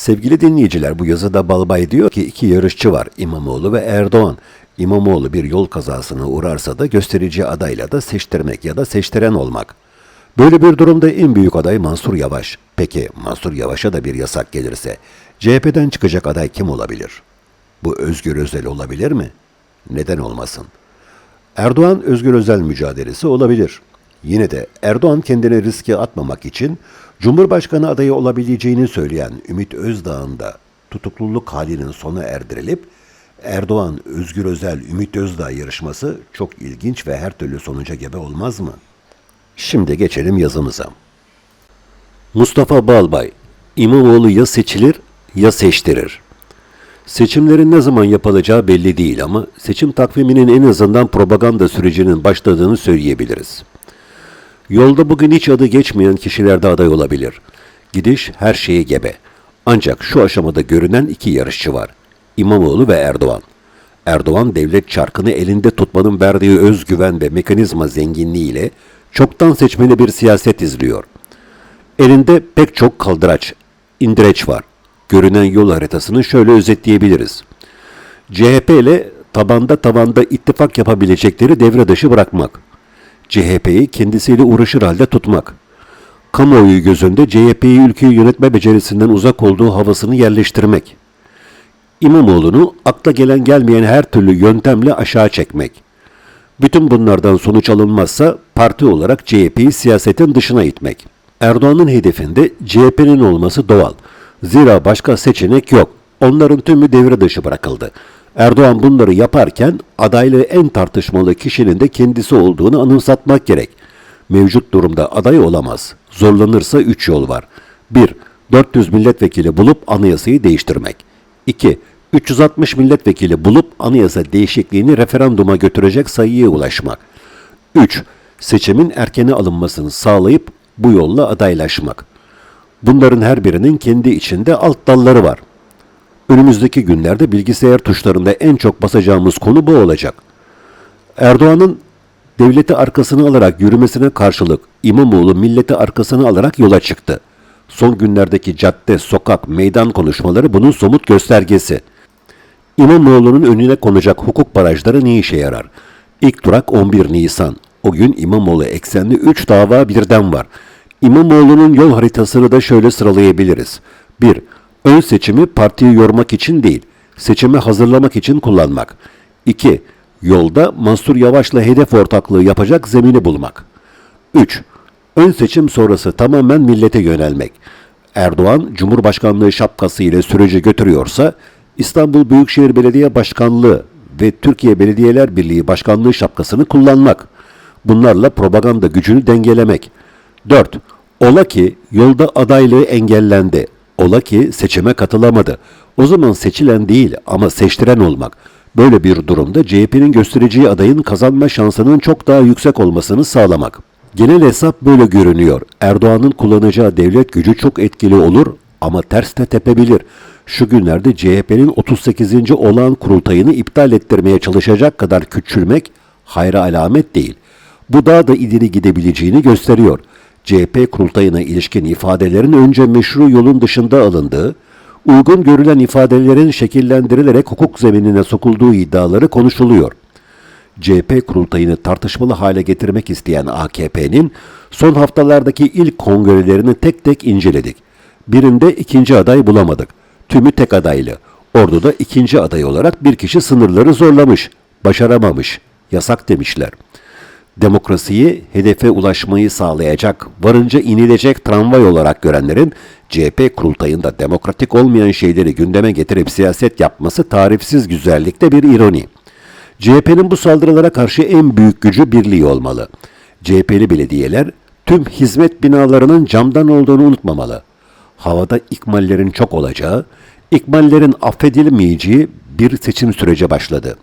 Sevgili dinleyiciler bu yazıda Balbay diyor ki iki yarışçı var İmamoğlu ve Erdoğan. İmamoğlu bir yol kazasına uğrarsa da gösterici adayla da seçtirmek ya da seçtiren olmak. Böyle bir durumda en büyük aday Mansur Yavaş. Peki Mansur Yavaş'a da bir yasak gelirse CHP'den çıkacak aday kim olabilir? Bu Özgür Özel olabilir mi? Neden olmasın? Erdoğan Özgür Özel mücadelesi olabilir. Yine de Erdoğan kendini riske atmamak için Cumhurbaşkanı adayı olabileceğini söyleyen Ümit Özdağ'ın da tutukluluk halinin sona erdirilip Erdoğan, Özgür Özel, Ümit Özdağ yarışması çok ilginç ve her türlü sonuca gebe olmaz mı? Şimdi geçelim yazımıza. Mustafa Balbay, İmamoğlu ya seçilir ya seçtirir. Seçimlerin ne zaman yapılacağı belli değil ama seçim takviminin en azından propaganda sürecinin başladığını söyleyebiliriz. Yolda bugün hiç adı geçmeyen kişiler de aday olabilir. Gidiş her şeye gebe. Ancak şu aşamada görünen iki yarışçı var. İmamoğlu ve Erdoğan. Erdoğan devlet çarkını elinde tutmanın verdiği özgüven ve mekanizma zenginliğiyle çoktan seçmeli bir siyaset izliyor. Elinde pek çok kaldıraç, indireç var. Görünen yol haritasını şöyle özetleyebiliriz. CHP ile tabanda tavanda ittifak yapabilecekleri devre dışı bırakmak. CHP'yi kendisiyle uğraşır halde tutmak. Kamuoyu gözünde CHP'yi ülkeyi yönetme becerisinden uzak olduğu havasını yerleştirmek. İmamoğlu'nu akla gelen gelmeyen her türlü yöntemle aşağı çekmek. Bütün bunlardan sonuç alınmazsa parti olarak CHP'yi siyasetin dışına itmek. Erdoğan'ın hedefinde CHP'nin olması doğal. Zira başka seçenek yok. Onların tümü devre dışı bırakıldı. Erdoğan bunları yaparken adaylığı en tartışmalı kişinin de kendisi olduğunu anımsatmak gerek. Mevcut durumda aday olamaz. Zorlanırsa 3 yol var. 1. 400 milletvekili bulup anayasayı değiştirmek. 2. 360 milletvekili bulup anayasa değişikliğini referanduma götürecek sayıya ulaşmak. 3. Seçimin erkene alınmasını sağlayıp bu yolla adaylaşmak. Bunların her birinin kendi içinde alt dalları var. Önümüzdeki günlerde bilgisayar tuşlarında en çok basacağımız konu bu olacak. Erdoğan'ın devleti arkasına alarak yürümesine karşılık İmamoğlu milleti arkasına alarak yola çıktı. Son günlerdeki cadde, sokak, meydan konuşmaları bunun somut göstergesi. İmamoğlu'nun önüne konacak hukuk barajları ne işe yarar? İlk durak 11 Nisan. O gün İmamoğlu eksenli 3 dava birden var. İmamoğlu'nun yol haritasını da şöyle sıralayabiliriz. 1. Ön seçimi partiyi yormak için değil, seçime hazırlamak için kullanmak. 2. Yolda Mansur Yavaş'la hedef ortaklığı yapacak zemini bulmak. 3. Ön seçim sonrası tamamen millete yönelmek. Erdoğan, Cumhurbaşkanlığı şapkası ile süreci götürüyorsa, İstanbul Büyükşehir Belediye Başkanlığı ve Türkiye Belediyeler Birliği Başkanlığı şapkasını kullanmak. Bunlarla propaganda gücünü dengelemek. 4. Ola ki yolda adaylığı engellendi. Ola ki seçime katılamadı. O zaman seçilen değil ama seçtiren olmak. Böyle bir durumda CHP'nin göstereceği adayın kazanma şansının çok daha yüksek olmasını sağlamak. Genel hesap böyle görünüyor. Erdoğan'ın kullanacağı devlet gücü çok etkili olur ama ters de tepebilir. Şu günlerde CHP'nin 38. olağan kurultayını iptal ettirmeye çalışacak kadar küçülmek hayra alamet değil. Bu daha da ileri gidebileceğini gösteriyor. CHP kurultayına ilişkin ifadelerin önce meşru yolun dışında alındığı, uygun görülen ifadelerin şekillendirilerek hukuk zeminine sokulduğu iddiaları konuşuluyor. CHP kurultayını tartışmalı hale getirmek isteyen AKP'nin son haftalardaki ilk kongrelerini tek tek inceledik. Birinde ikinci aday bulamadık. Tümü tek adaylı. Ordu'da ikinci aday olarak bir kişi sınırları zorlamış, başaramamış, yasak demişler. Demokrasiyi hedefe ulaşmayı sağlayacak, varınca inilecek tramvay olarak görenlerin CHP kurultayında demokratik olmayan şeyleri gündeme getirip siyaset yapması tarifsiz güzellikte bir ironi. CHP'nin bu saldırılara karşı en büyük gücü birliği olmalı. CHP'li belediyeler tüm hizmet binalarının camdan olduğunu unutmamalı. Havada ikmallerin çok olacağı, ikmallerin affedilmeyeceği bir seçim süreci başladı.